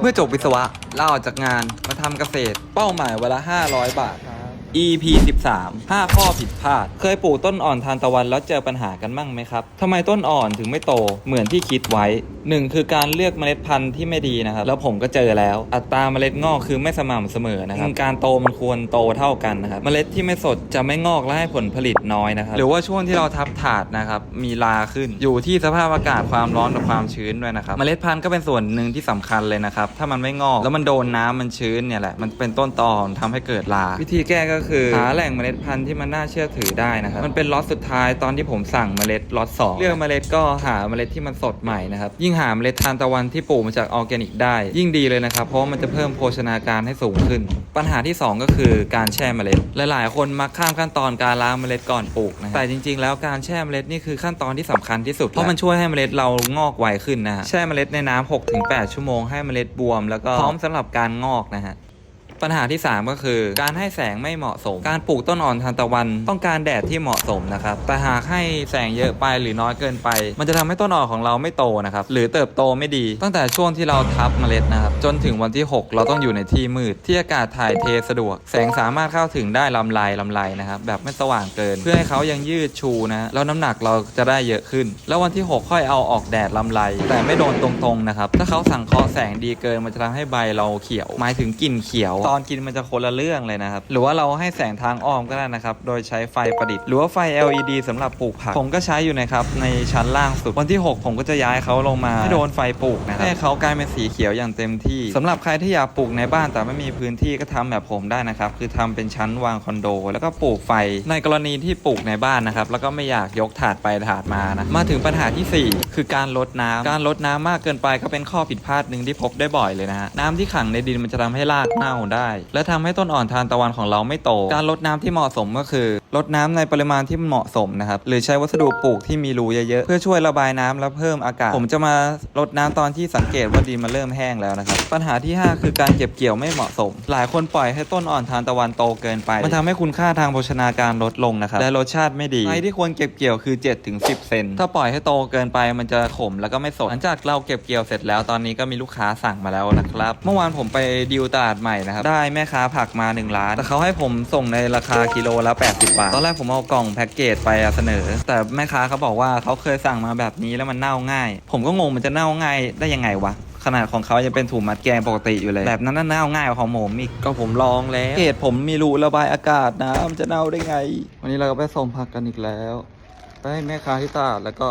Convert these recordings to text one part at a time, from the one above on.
เมื่อจบวิศวะลาออกจากงานมาทำเกษตร เป้าหมายวันละ 500 บาท EP 13 5 ข้อผิดพลาด เคยปลูกต้นอ่อนทานตะวันแล้วเจอปัญหากันบ้างไหมครับทำไมต้นอ่อนถึงไม่โตเหมือนที่คิดไว้ 1 คือการเลือกเมล็ดพันธุ์ที่ไม่ดีนะครับ แล้วผมก็เจอแล้ว อัตราเมล็ดงอกคือไม่สม่ำเสมอนะครับการโตมันควรโตเท่ากันนะครับ เมล็ดที่ไม่สดจะไม่งอกและให้ผลผลิตน้อยนะครับ หรือว่าช่วงที่เราทับถาดนะครับมีลาขึ้น อยู่ที่สภาพอากาศความร้อนกับความชื้นด้วยนะครับ เมล็ดพันธุ์ก็เป็นส่วนหนึ่งที่สำคัญเลยนะครับ ถ้ามันไม่งอกแล้วมันโดนน้ำมันชื้นเนี่ยแหละ มันเป็นต้นตอของทำให้เกิดลา วิธีแก้ก็คือหาแหล่งเมล็ดพันธุ์ที่มันน่าเชื่อถือได้นะครับ มันเป็นล็อตสุดท้ายตอนที่ผมสั่งเมล็ดล็อตสองเลือกเมล็ดก็หาเมล็ดที่มันสดใหม่นะครับยิ่งหาเมล็ดทานตะวันที่ปลูกมาจากออร์แกนิกได้ ยิ่งดีเลยนะครับ เพราะว่ามันจะเพิ่มโภชนาการให้สูงขึ้น ปัญหาที่สองก็คือการแช่เมล็ด หลาย ๆ คนมักข้ามขั้นตอนการล้างเมล็ดก่อนปลูกนะแต่จริง ๆ แล้วการแช่เมล็ดนี่คือขั้นตอนที่สำคัญที่สุดเพราะมันช่วยให้เมล็ดเรางอกไวขึ้นนะฮะแช่เมล็ดในน้ำ6-8 ชั่วโมงให้เมล็ดบวม แล้วก็พร้อมสำหรับการงอกนะฮะ ปัญหาที่ 3 ก็คือ การให้แสงไม่เหมาะสม การปลูกต้นอ่อนทานตะวัน ต้องการแดดที่เหมาะสมนะครับแต่หากให้แสงเยอะไปหรือน้อยเกินไป มันจะทำให้ต้นอ่อนของเราไม่โตนะครับหรือเติบโตไม่ดี ตั้งแต่ช่วงที่เราทับเมล็ดนะครับจนถึงวันที่ 6 เราต้องอยู่ในที่มืด ที่อากาศถ่ายเทสะดวก แสงสามารถเข้าถึงได้ลำไรลำไรนะครับแบบไม่สว่างเกิน เพื่อให้เขายังยืดชูนะแล้วน้ำหนักเราจะได้เยอะขึ้น แล้ววันที่ 6 ค่อยเอาออกแดดลำไรแต่ไม่โดนตรงๆนะครับถ้าเขาสังเคราะห์แสงดีเกินมันจะทำให้ใบเราเขียว หมายถึงกลิ่นเขียวตอนกินมันจะคนละเรื่องเลยนะครับ หรือว่าเราให้แสงทางอ้อมก็ได้นะครับ โดยใช้ไฟประดิษฐ์หรือว่าไฟ LED สำหรับปลูกผัก ผมก็ใช้อยู่นะครับ ในชั้นล่างสุดวันที่ 6 ผมก็จะย้ายเขาลงมาให้โดนไฟปลูกนะครับให้เขากลายเป็นสีเขียวอย่างเต็มที่สำหรับใครที่อยากปลูกในบ้านแต่ไม่มีพื้นที่ก็ทำแบบผมได้นะครับ คือทำเป็นชั้นวางคอนโด แล้วก็ปลูกไฟในกรณีที่ปลูกในบ้านนะครับแล้วก็ไม่อยากยกถาดไปถาดมานะมาถึงปัญหาที่ 4 คือการลดน้ำการลดน้ำมากเกินไปก็เป็นข้อผิดพลาดหนึ่งที่พบได้บ่อยเลยนะฮะน้ำที่ขังในดินมันจะทำให้รากเน่าได้และทำให้ต้นอ่อนทานตะวันของเราไม่โต การลดน้ำที่เหมาะสมก็คือลดน้ำในปริมาณที่เหมาะสมนะครับหรือใช้วัสดุปลูกที่มีรูเยอะๆเพื่อช่วยระบายน้ำและเพิ่มอากาศ ผมจะมาลดน้ำตอนที่สังเกตว่าดินมันเริ่มแห้งแล้วนะครับปัญหาที่ 5 คือการเก็บเกี่ยวไม่เหมาะสม หลายคนปล่อยให้ต้นอ่อนทานตะวันโตเกินไปมันทำให้คุณค่าทางโภชนาการลดลงนะครับและรสชาติไม่ดีไม้ที่ควรเก็บเกี่ยวคือ 7-10 เซนถ้าปล่อยให้โตเกินไปมันจะขมแล้วก็ไม่สดหลังจากเราเก็บเกี่ยวเสร็จแล้วตอนนี้ก็มีลูกค้าสั่งมาแล้วนะครับ เมื่อวานผมไปดิวตลาดใหม่นะครับได้แม่ค้าผักมา 1 ล้าน แต่เขาให้ผมส่งในราคากิโลละ 80 บาท ตอนแรกผมเอากล่องแพ็กเกจไปเสนอ แต่แม่ค้าเขาบอกว่าเขาเคยสั่งมาแบบนี้แล้วมันเน่าง่าย ผมก็งงมันจะเน่าง่ายได้ยังไงวะขนาดของเขายังเป็นถุงมัดแกงปกติอยู่เลย แบบนั้นน่าเน่าง่ายกว่าของผมอีกก็ผมลองแล้วเกตผมมีรูระบายอากาศนะมันจะเน่าได้ไง วันนี้เราก็ไปส่งผักกันอีกแล้วไปให้แม่ค้าที่ตลาดแล้วก็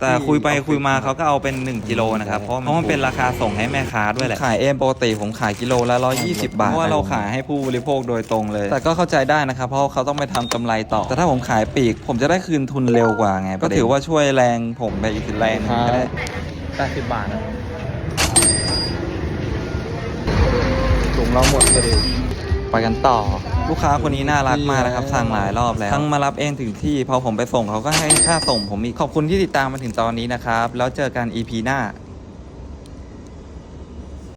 แต่คุยไปคุยมาเขาก็เอาเป็น 1 กิโลนะครับ เพราะเพราะมันเป็นราคาส่งให้แม่ค้าด้วยแหละขายเองปกติผมขายกิโลละ120 บาทเพราะว่าเราขายให้ผู้บริโภคโดยตรงเลย แต่ก็เข้าใจได้นะครับ เพราะเขาต้องไปทำกำไรต่อ แต่ถ้าผมขายปลีก ผมจะได้คืนทุนเร็วกว่าไง ก็ถือว่าช่วยแรงผมไปอีกแรงหนึ่งก็ได้แปดสิบบาทนะถุงเราหมดพอดีไปกันต่อ ลูกค้าคนนี้น่ารักมากนะครับ สั่งหลายรอบแล้ว ทั้งมารับเองถึงที่พอผมไปส่งเขาก็ให้ค่าส่งผมอีกขอบคุณที่ติดตามมาถึงตอนนี้นะครับ แล้วเจอกัน EP หน้า